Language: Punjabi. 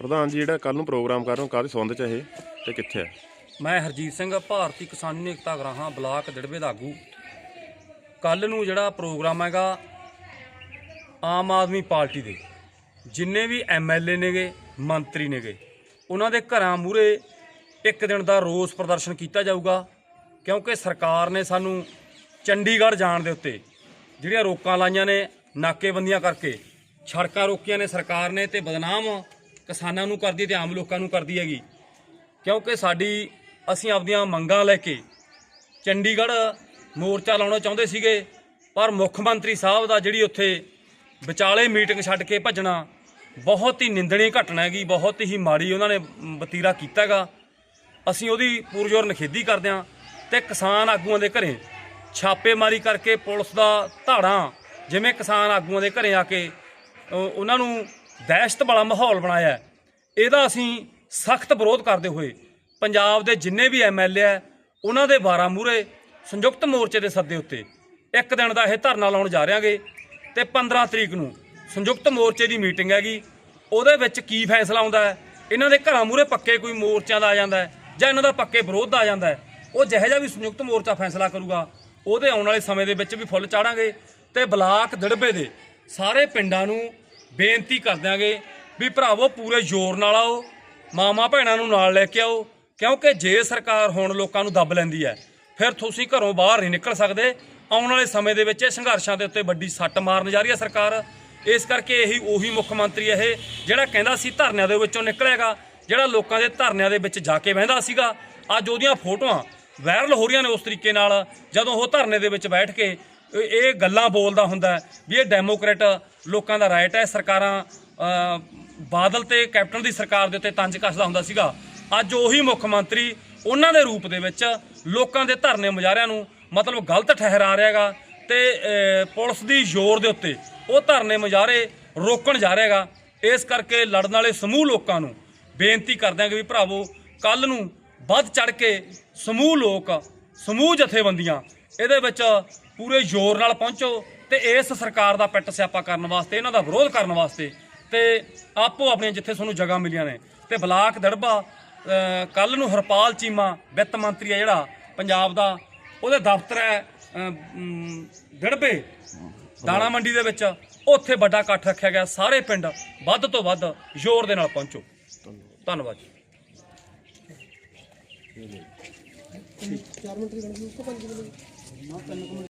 ਪ੍ਰਧਾਨ ਜੀ, ਜਿਹੜਾ ਕੱਲ ਨੂੰ ਪ੍ਰੋਗਰਾਮ ਕਰ ਰਹੇ ਹੋ, ਕਾਹਦੇ ਸੰਬੰਧ ਚ ਇਹ ਤੇ ਕਿੱਥੇ ਹੈ ਮੈਂ ਹਰਜੀਤ ਸਿੰਘ, ਭਾਰਤੀ ਕਿਸਾਨੀ ਏਕਤਾ ਗਰਾਹਾਂ, ਬਲਾਕ ਦੜਵੇ ਦਾ ਆਗੂ। ਕੱਲ ਨੂੰ ਜਿਹੜਾ ਪ੍ਰੋਗਰਾਮ ਹੈਗਾ, ਆਮ ਆਦਮੀ ਪਾਰਟੀ ਦੇ, ਜਿੰਨੇ ਵੀ ਐਮਐਲਏ ਨੇਗੇ, ਮੰਤਰੀ ਨੇਗੇ, ਉਹਨਾਂ ਦੇ ਘਰਾਂ ਮੂਹਰੇ ਇੱਕ ਦਿਨ ਦਾ ਰੋਸ ਪ੍ਰਦਰਸ਼ਨ ਕੀਤਾ ਜਾਊਗਾ, ਕਿਉਂਕਿ ਸਰਕਾਰ ਨੇ ਸਾਨੂੰ ਚੰਡੀਗੜ੍ਹ ਜਾਣ ਦੇ ਉੱਤੇ ਜਿਹੜੀਆਂ ਰੋਕਾਂ ਲਾਈਆਂ ਨੇ, ਨਾਕੇਬੰਦੀਆਂ ਕਰਕੇ, ਸੜਕਾਂ ਰੋਕੀਆਂ ਨੇ ਸਰਕਾਰ ਨੇ ਤੇ ਬਦਨਾਮ ਕਿਸਾਨਾਂ ਨੂੰ ਕਰਦੀ ਤੇ ਆਮ ਲੋਕਾਂ ਨੂੰ ਕਰਦੀ ਹੈਗੀ। ਕਿਉਂਕਿ ਸਾਡੀ, ਅਸੀਂ ਆਪਦੀਆਂ ਮੰਗਾਂ ਲੈ ਕੇ ਚੰਡੀਗੜ੍ਹ ਮੋਰਚਾ ਲਾਉਣਾ ਚਾਹੁੰਦੇ ਸੀਗੇ, ਪਰ ਮੁੱਖ ਮੰਤਰੀ ਸਾਹਿਬ ਦਾ ਜਿਹੜੀ ਉੱਥੇ ਵਿਚਾਲੇ ਮੀਟਿੰਗ ਛੱਡ ਕੇ ਭੱਜਣਾ ਬਹੁਤ ਹੀ ਨਿੰਦਣੀ ਘਟਨਾ ਹੈਗੀ, ਬਹੁਤ ਹੀ ਮਾੜੀ ਉਹਨਾਂ ਨੇ ਬਤੀਰਾ ਵਤੀਰਾ ਕੀਤਾ ਹੈਗਾ। ਅਸੀਂ ਉਹਦੀ ਪੂਰਜੋਰ ਨਿਖੇਧੀ ਕਰਦੇ ਹਾਂ ਤੇ ਕਿਸਾਨ ਆਗੂਆਂ ਦੇ ਘਰੇ ਛਾਪੇਮਾਰੀ ਕਰਕੇ ਪੁਲਿਸ ਦਾ ਧਾੜਾਂ, ਜਿਵੇਂ ਕਿਸਾਨ ਆਗੂਆਂ ਦੇ ਘਰੇ ਆ ਕੇ ਉਹਨਾਂ ਨੂੰ ਦਹਿਸ਼ਤ ਵਾਲਾ ਮਾਹੌਲ ਬਣਾਇਆ ਇਹਦਾ ਅਸੀਂ ਸਖਤ ਵਿਰੋਧ ਕਰਦੇ ਹੋਏ ਪੰਜਾਬ ਦੇ ਜਿੰਨੇ ਵੀ ਐਮਐਲਏ ਆ ਉਹਨਾਂ ਦੇ 12 ਮੂਰੇ ਸੰਯੁਕਤ ਮੋਰਚੇ ਦੇ ਸੱਦੇ ਉੱਤੇ ਇੱਕ ਦਿਨ ਦਾ ਇਹ ਧਰਨਾ ਲਾਉਣ ਜਾ ਰਹੇਗੇ ਤੇ 15 ਤਰੀਕ ਨੂੰ ਸੰਯੁਕਤ ਮੋਰਚੇ ਦੀ ਮੀਟਿੰਗ ਹੈਗੀ। ਉਹਦੇ ਵਿੱਚ ਕੀ ਫੈਸਲਾ ਆਉਂਦਾ ਹੈ? ਇਹਨਾਂ ਦੇ ਘਰਾਂ ਮੂਰੇ ਪੱਕੇ ਕੋਈ ਮੋਰਚਿਆਂ ਦਾ ਆ ਜਾਂਦਾ ਜਾਂ ਇਹਨਾਂ ਦਾ ਪੱਕੇ ਵਿਰੋਧ ਦਾ ਆ ਜਾਂਦਾ ਉਹ ਜਿਹੋ ਜਿਹਾ ਵੀ ਸੰਯੁਕਤ ਮੋਰਚਾ ਫੈਸਲਾ ਕਰੂਗਾ, ਉਹਦੇ ਆਉਣ ਵਾਲੇ ਸਮੇਂ ਦੇ ਵਿੱਚ ਵੀ ਫੁੱਲ ਚਾੜਾਂਗੇ ਤੇ ਬਲਾਕ ਦੜਬੇ ਦੇ ਸਾਰੇ ਪਿੰਡਾਂ ਨੂੰ ਬੇਨਤੀ ਕਰ ਦਿਆਂਗੇ ਵੀ ਭਰਾਵੋ, ਪੂਰੇ ਜ਼ੋਰ ਨਾਲ ਆਓ ਮਾਮਾ ਭੈਣਾਂ ਨੂੰ ਨਾਲ ਲੈ ਕੇ ਆਓ, ਕਿਉਂਕਿ ਜੇ ਸਰਕਾਰ ਹੁਣ ਲੋਕਾਂ ਨੂੰ ਦੱਬ ਲੈਂਦੀ ਹੈ, ਫਿਰ ਤੁਸੀਂ ਘਰੋਂ ਬਾਹਰ ਨਹੀਂ ਨਿਕਲ ਸਕਦੇ। ਆਉਣ ਵਾਲੇ ਸਮੇਂ ਦੇ ਵਿੱਚ ਇਹ ਸੰਘਰਸ਼ਾਂ ਦੇ ਉੱਤੇ ਵੱਡੀ ਸੱਟ ਮਾਰਨ ਜਾ ਰਹੀ ਹੈ ਸਰਕਾਰ। ਇਸ ਕਰਕੇ ਇਹੀ ਉਹੀ ਮੁੱਖ ਮੰਤਰੀ ਇਹ, ਜਿਹੜਾ ਕਹਿੰਦਾ ਸੀ ਧਰਨਿਆਂ ਦੇ ਵਿੱਚੋਂ ਨਿਕਲੇਗਾ, ਜਿਹੜਾ ਲੋਕਾਂ ਦੇ ਧਰਨਿਆਂ ਦੇ ਵਿੱਚ ਜਾ ਕੇ ਬਹਿੰਦਾ ਸੀਗਾ। ਅੱਜ ਉਹਦੀਆਂ ਫੋਟੋਆਂ ਵਾਇਰਲ ਹੋ ਰਹੀਆਂ ਨੇ ਉਸ ਤਰੀਕੇ ਨਾਲ, ਜਦੋਂ ਉਹ ਧਰਨੇ ਦੇ ਵਿੱਚ ਬੈਠ ਕੇ ਇਹ ਗੱਲਾਂ ਬੋਲਦਾ ਹੁੰਦਾ ਵੀ ਇਹ ਡੈਮੋਕ੍ਰੇਟ ਲੋਕਾਂ ਦਾ ਰਾਈਟ ਹੈ, ਸਰਕਾਰਾਂ ਬਾਦਲ ਤੇ ਕੈਪਟਨ ਦੀ ਸਰਕਾਰ ਦੇ ਉੱਤੇ ਤੰਜ ਕੱਸਦਾ ਹੁੰਦਾ ਸੀਗਾ। ਅੱਜ ਉਹੀ ਮੁੱਖ ਮੰਤਰੀ ਉਹਨਾਂ ਦੇ ਰੂਪ ਦੇ ਵਿੱਚ ਲੋਕਾਂ ਦੇ ਧਰਨੇ ਮੁਜ਼ਾਹਰਿਆਂ ਨੂੰ ਮਤਲਬ ਗਲਤ ਠਹਿਰਾ ਰਿਹਾ ਹੈਗਾ ਤੇ ਪੁਲਿਸ ਦੀ ਜ਼ੋਰ ਦੇ ਉੱਤੇ ਉਹ ਧਰਨੇ ਮੁਜ਼ਾਹਰੇ ਰੋਕਣ ਜਾ ਰਿਹਾ ਹੈਗਾ। ਇਸ ਕਰਕੇ ਲੜਨ ਵਾਲੇ ਸਮੂਹ ਲੋਕਾਂ ਨੂੰ ਬੇਨਤੀ ਕਰਦੇ ਹਾਂ ਕਿ ਵੀ ਭਰਾਵੋ ਕੱਲ ਨੂੰ ਵੱਧ ਚੜ ਕੇ ਸਮੂਹ ਲੋਕ ਸਮੂਹ ਜਥੇਬੰਦੀਆਂ, ਇਹਦੇ ਵਿੱਚ ਪੂਰੇ ਜ਼ੋਰ ਨਾਲ ਪਹੁੰਚੋ ਤੇ ਇਸ ਸਰਕਾਰ ਦਾ ਪਿੱਟ ਸਿਆਪਾ ਕਰਨ ਵਾਸਤੇ, ਇਹਨਾਂ ਦਾ ਵਿਰੋਧ ਕਰਨ ਵਾਸਤੇ ਤੇ ਆਪੋ ਆਪਣੀਆਂ ਜਿੱਥੇ ਤੁਹਾਨੂੰ ਜਗ੍ਹਾ ਮਿਲੀਆਂ ਨੇ। ਤੇ ਬਲਾਕ ਦੜਬਾ ਕੱਲ ਨੂੰ ਹਰਪਾਲ ਚੀਮਾ, ਵਿੱਤ ਮੰਤਰੀ ਆ ਜਿਹੜਾ, ਪੰਜਾਬ ਦਾ, ਉਹਦੇ ਦਫ਼ਤਰ ਹੈ ਦੜਬੇ, ਦਾਣਾ ਮੰਡੀ ਦੇ ਵਿੱਚ, ਉੱਥੇ ਵੱਡਾ ਇਕੱਠ ਰੱਖਿਆ ਗਿਆ, ਸਾਰੇ ਪਿੰਡ ਵੱਧ ਤੋਂ ਵੱਧ ਜ਼ੋਰ ਦੇ ਨਾਲ ਪਹੁੰਚੋ। ਧੰਨਵਾਦ ਜੀ। ਚਾਰ ਮਿੰਟ ਦੀ ਬਣ ਗਈ ਉਸ ਤੋਂ 5 ਮਿੰਟ